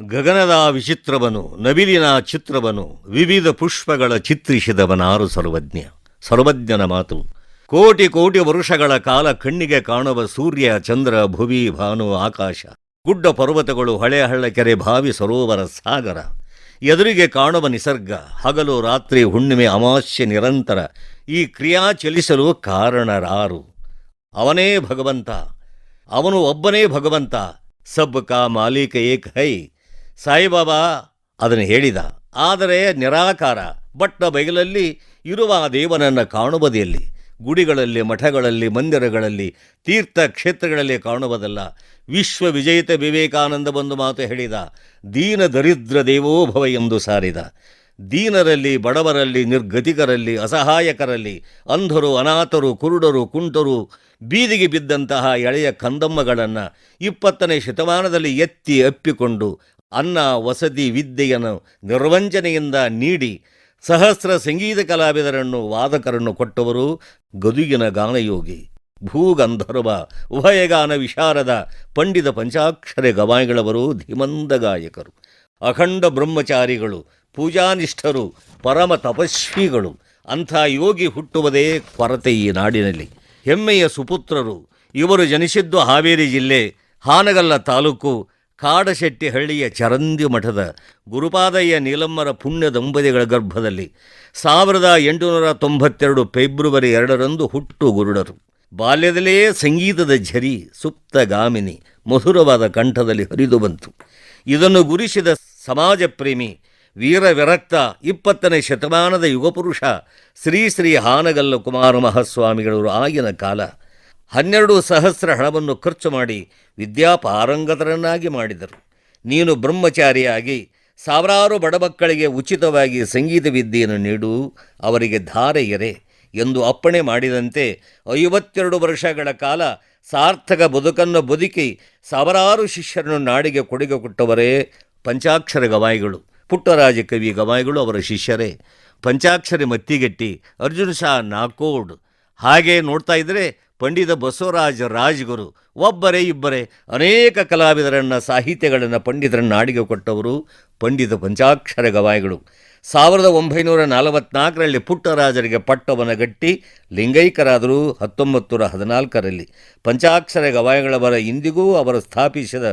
ಗಗನದ ವಿಚಿತ್ರವನು, ನವಿಲಿನ ಚಿತ್ರವನು, ವಿವಿಧ ಪುಷ್ಪಗಳ ಚಿತ್ರಿಸಿದವನಾರು ಸರ್ವಜ್ಞ. ಸರ್ವಜ್ಞನ ಮಾತು, ಕೋಟಿ ಕೋಟಿ ವರುಷಗಳ ಕಾಲ ಕಣ್ಣಿಗೆ ಕಾಣುವ ಸೂರ್ಯ, ಚಂದ್ರ, ಭುವಿ, ಭಾನು, ಆಕಾಶ, ಗುಡ್ಡ ಪರ್ವತಗಳು, ಹಳೆ ಹಳ್ಳ ಕೆರೆ, ಭಾವಿ ಸರೋವರ, ಸಾಗರ. ಎದುರಿಗೆ ಕಾಣುವ ನಿಸರ್ಗ, ಹಗಲು, ರಾತ್ರಿ, ಹುಣ್ಣಿಮೆ, ಅಮಾವಾಸ್ಯೆ ನಿರಂತರ ಈ ಕ್ರಿಯಾ ಚಲಿಸಲು ಕಾರಣರಾರು. ಅವನೇ ಭಗವಂತ. ಅವನು ಒಬ್ಬನೇ ಭಗವಂತ. ಸಬ್ ಕಾ ಮಾಲೀಕ ಏಕ್ ಹೈ. ಸಾಯಿಬಾಬಾ ಅದನ್ನು ಹೇಳಿದ. ಆದರೆ ನಿರಾಕಾರ, ಬಟ್ಟ ಬಯಲಲ್ಲಿ ಇರುವ ಆ ದೇವನನ್ನು ಕಾಣುವುದೆಲ್ಲಿ ಗುಡಿಗಳಲ್ಲಿ, ಮಠಗಳಲ್ಲಿ, ಮಂದಿರಗಳಲ್ಲಿ ತೀರ್ಥ ಕ್ಷೇತ್ರಗಳಲ್ಲಿ ಕಾಣುವುದಲ್ಲ. ವಿಶ್ವ ವಿಜಯಿತ ವಿವೇಕಾನಂದ ಬಂದು ಮಾತು ಹೇಳಿದ, ದೀನ ದರಿದ್ರ ದೇವೋಭವ ಎಂದು ಸಾರಿದ. ದೀನರಲ್ಲಿ, ಬಡವರಲ್ಲಿ, ನಿರ್ಗತಿಕರಲ್ಲಿ, ಅಸಹಾಯಕರಲ್ಲಿ, ಅಂಧರು, ಅನಾಥರು, ಕುರುಡರು, ಕುಂಟರು, ಬೀದಿಗೆ ಬಿದ್ದಂತಹ ಎಳೆಯ ಕಂದಮ್ಮಗಳನ್ನು ಇಪ್ಪತ್ತನೇ ಶತಮಾನದಲ್ಲಿ ಎತ್ತಿ ಅಪ್ಪಿಕೊಂಡು ಅನ್ನ ವಸತಿ ವಿದ್ಯೆಯನ್ನು ನಿರ್ವಂಚನೆಯಿಂದ ನೀಡಿ ಸಹಸ್ರ ಸಂಗೀತ ಕಲಾವಿದರನ್ನು ವಾದಕರನ್ನು ಕೊಟ್ಟವರು ಗದುಗಿನ ಗಾನಯೋಗಿ, ಭೂಗಂಧರ್ವ, ಉಭಯಗಾನ ವಿಶಾರದ ಪಂಡಿತ ಪಂಚಾಕ್ಷರ ಗವಾಯಿಗಳವರು ಧೀಮಂದ ಗಾಯಕರು, ಅಖಂಡ ಬ್ರಹ್ಮಚಾರಿಗಳು, ಪೂಜಾನಿಷ್ಠರು, ಪರಮ ತಪಸ್ವಿಗಳು, ಅಂಥ ಯೋಗಿ ಹುಟ್ಟುವುದೇ ಕೊರತೆ ಈ ನಾಡಿನಲ್ಲಿ. ಹೆಮ್ಮೆಯ ಸುಪುತ್ರರು, ಇವರು ಜನಿಸಿದ್ದು ಹಾವೇರಿ ಜಿಲ್ಲೆ, ಹಾನಗಲ್ಲ ತಾಲೂಕು ಕಾಡಶೆಟ್ಟಿಹಳ್ಳಿಯ ಚರಂದಿ ಮಠದ ಗುರುಪಾದಯ್ಯ ನೀಲಮ್ಮರ ಪುಣ್ಯ ದಂಪತಿಗಳ ಗರ್ಭದಲ್ಲಿ ಸಾವಿರದ ಎಂಟುನೂರ ತೊಂಬತ್ತೆರಡು ಫೆಬ್ರವರಿ ಎರಡರಂದು ಹುಟ್ಟು ಗುರುಡರು. ಬಾಲ್ಯದಲ್ಲೇ ಸಂಗೀತದ ಝರಿ ಸುಪ್ತಗಾಮಿನಿ ಮಧುರವಾದ ಕಂಠದಲ್ಲಿ ಹರಿದು ಬಂತು. ಇದನ್ನು ಗುರಿಸಿದ ಸಮಾಜ ಪ್ರೇಮಿ ವೀರ ವಿರಕ್ತ ಇಪ್ಪತ್ತನೇ ಶತಮಾನದ ಯುಗಪುರುಷ ಶ್ರೀ ಶ್ರೀ ಹಾನಗಲ್ಲ ಕುಮಾರ ಮಹಾಸ್ವಾಮಿಗಳವರು ಆಗಿನ ಕಾಲ ಹನ್ನೆರಡು ಸಹಸ್ರ ಹಣವನ್ನು ಖರ್ಚು ಮಾಡಿ ವಿದ್ಯಾಪಾರಂಗತರನ್ನಾಗಿ ಮಾಡಿದರು. ನೀನು ಬ್ರಹ್ಮಚಾರಿಯಾಗಿ ಸಾವಿರಾರು ಬಡಮಕ್ಕಳಿಗೆ ಉಚಿತವಾಗಿ ಸಂಗೀತ ವಿದ್ಯೆಯನ್ನು ನೀಡು, ಅವರಿಗೆ ಧಾರೆ ಎರೆ ಎಂದು ಅಪ್ಪಣೆ ಮಾಡಿದಂತೆ ಐವತ್ತೆರಡು ವರ್ಷಗಳ ಕಾಲ ಸಾರ್ಥಕ ಬದುಕನ್ನು ಬದುಕಿ ಸಾವಿರಾರು ಶಿಷ್ಯರನ್ನು ನಾಡಿಗೆ ಕೊಡುಗೆ ಕೊಟ್ಟವರೇ ಪಂಚಾಕ್ಷರ ಗವಾಯಿಗಳು. ಪುಟ್ಟರಾಜ ಕವಿ ಗವಾಯಿಗಳು ಅವರ ಶಿಷ್ಯರೇ. ಪಂಚಾಕ್ಷರಿ ಮತ್ತಿಗೆಟ್ಟಿ ಅರ್ಜುನ ಶಾ ನಾಕೋಡ್. ಹಾಗೆ ನೋಡ್ತಾ ಇದ್ದರೆ ಪಂಡಿತ ಬಸವರಾಜ ರಾಜ್ಗುರು ಒಬ್ಬರೇ ಇಬ್ಬರೇ ಅನೇಕ ಕಲಾವಿದರನ್ನು ಸಾಹಿತ್ಯಗಳನ್ನು ಪಂಡಿತರನ್ನು ಆಡಿಗೆ ಕೊಟ್ಟವರು ಪಂಡಿತ ಪಂಚಾಕ್ಷರ ಗವಾಯಿಗಳು. ಸಾವಿರದ ಒಂಬೈನೂರ ನಲವತ್ನಾಲ್ಕರಲ್ಲಿ ಪುಟ್ಟರಾಜರಿಗೆ ಪಟ್ಟವನಗಟ್ಟಿ ಗಟ್ಟಿ, ಲಿಂಗೈಕರಾದರು ಹತ್ತೊಂಬತ್ತು ನೂರ ಹದಿನಾಲ್ಕರಲ್ಲಿ. ಪಂಚಾಕ್ಷರ ಗವಾಯಗಳವರ ಇಂದಿಗೂ ಅವರು ಸ್ಥಾಪಿಸಿದ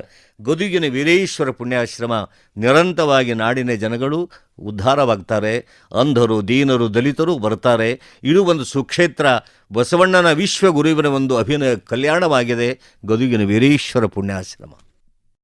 ಗದುಗಿನ ವೀರೇಶ್ವರ ಪುಣ್ಯಾಶ್ರಮ ನಿರಂತರವಾಗಿ ನಾಡಿನ ಜನಗಳು ಉದ್ಧಾರವಾಗ್ತಾರೆ, ಅಂಧರು, ದೀನರು, ದಲಿತರು ಬರ್ತಾರೆ. ಇದು ಒಂದು ಸುಕ್ಷೇತ್ರ. ಬಸವಣ್ಣನ ವಿಶ್ವ ಗುರುವಿನ ಒಂದು ಅಭಿನಯ ಕಲ್ಯಾಣವಾಗಿದೆ ಗದುಗಿನ ವೀರೇಶ್ವರ ಪುಣ್ಯಾಶ್ರಮ.